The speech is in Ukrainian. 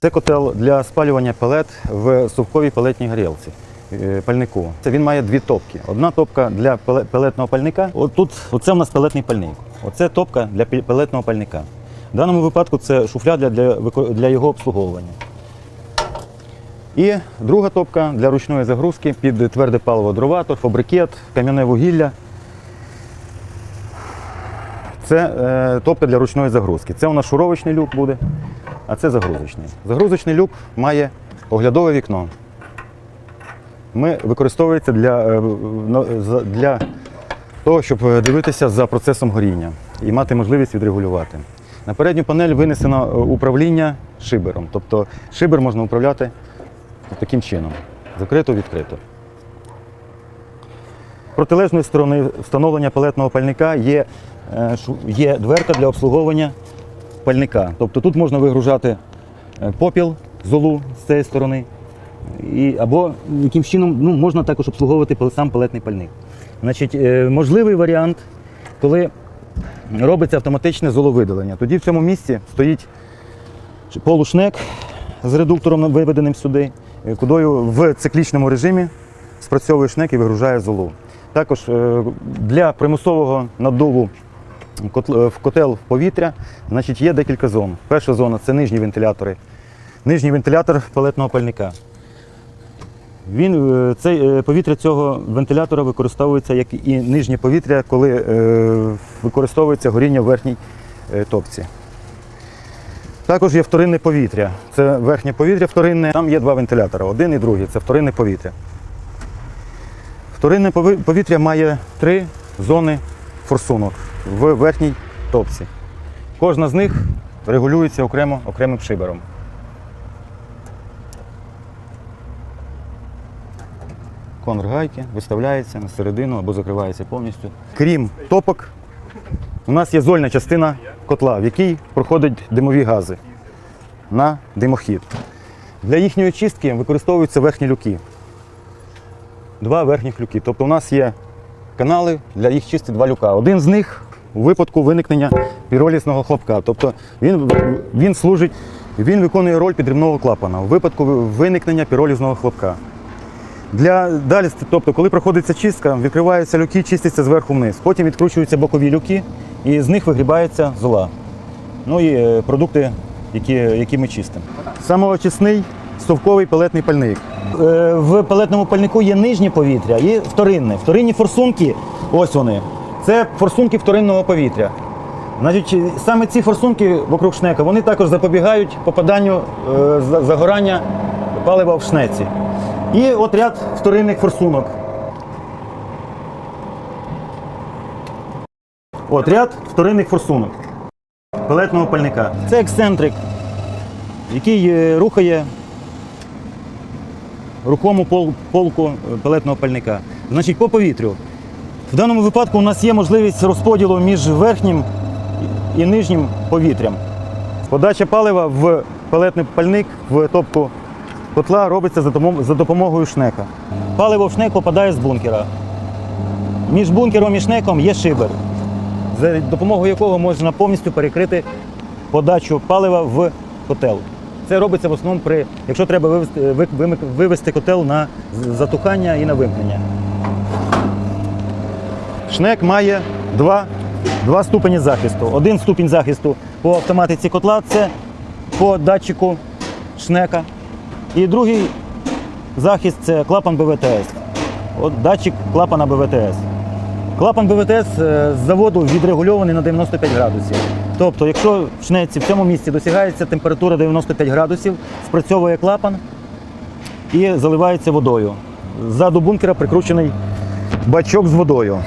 Це котел для спалювання пелет в совковій пелетній горілці. е, Пальнику. Це він має дві топки. Одна топка для пелетного пальника. От оце в нас пелетний пальник. Оце топка для пелетного пальника. В даному випадку це шуфляда для, для його обслуговування. І друга топка для ручної загрузки під тверде паливо дрова, торфобрикет, кам'яне вугілля. Це е, топка для ручної загрузки. Це у нас шуровочний люк буде, а це загрузочний. Загрузочний люк має оглядове вікно. Ми використовується для, е, для того, щоб е, дивитися за процесом горіння і мати можливість відрегулювати. На передню панель винесено е, управління шибером. Тобто шибер можна управляти таким чином. Закрито-відкрито. Протилежної сторони встановлення палетного пальника є, є дверка для обслуговування пальника. Тобто тут можна вигружати е, попіл, золу з цієї сторони. І, або яким чином ну, можна також обслуговувати сам палетний пальник. Значить, е, можливий варіант, коли робиться автоматичне золовидалення. Тоді в цьому місці стоїть полушнек з редуктором виведеним сюди, е, кудою в циклічному режимі спрацьовує шнек і вигружає золу. Також для примусового е, в котел в повітря значить, є декілька зон. Перша зона це нижні вентилятори. Нижній вентилятор палетного пальника. Він, е, цей, е, повітря цього вентилятора використовується як і нижнє повітря, коли е, використовується горіння в верхній е, топці. Також є вторинне повітря. Це верхнє повітря вторинне. Там є два вентилятори, один і другий. Це вторинне повітря. Вторинне повітря має три зони форсунок в верхній топці. Кожна з них регулюється окремо окремим шибером. Конр гайки виставляється на середину або закривається повністю. Крім топок, у нас є зольна частина котла, в якій проходять димові гази на димохід. Для їхньої чистки використовуються верхні люки. Два верхніх люки. Тобто у нас є канали для їх чистки два люка. Один з них у випадку виникнення піролісного хлопка. Тобто він, він служить, він виконує роль підривного клапана у випадку виникнення піролізного хлопка. Для далі, тобто, коли проходиться чистка, відкриваються люки, чистяться зверху вниз. Потім відкручуються бокові люки, і з них вигрібається зола. Ну і е, продукти, які, які ми чистимо. Самоочисний совковий пелетний пальник. Е, В пелетному пальнику є нижнє повітря і вторинне. Вторинні форсунки, ось вони. Це форсунки вторинного повітря. Значить, саме ці форсунки вокруг шнека вони також запобігають попаданню е, загорання палива в шнеці. І от ряд вторинних форсунок. От ряд вторинних форсунок пелетного пальника. Це ексцентрик, який е, рухає рухому полку е, пелетного пальника. Значить, по повітрю. В даному випадку у нас є можливість розподілу між верхнім і нижнім повітрям. Подача палива в пелетний пальник в топку котла робиться за допомогою- шнека. Паливо в шнек попадає з бункера. Між бункером і шнеком є шибер, за допомогою якого можна повністю перекрити подачу палива в котел. Це робиться в основному при, якщо треба вивести, вивести котел на затухання і на вимкнення. Шнек має два, два ступені захисту. Один ступінь захисту по автоматиці котла це по датчику шнека. І другий захист це клапан БВТС. От датчик клапана БВТС. Клапан БВТС е, з заводу відрегульований на 95 градусів. Тобто, якщо в шнеці в цьому місці досягається температура 95 градусів, спрацьовує клапан і заливається водою. Ззаду бункера прикручений бачок з водою.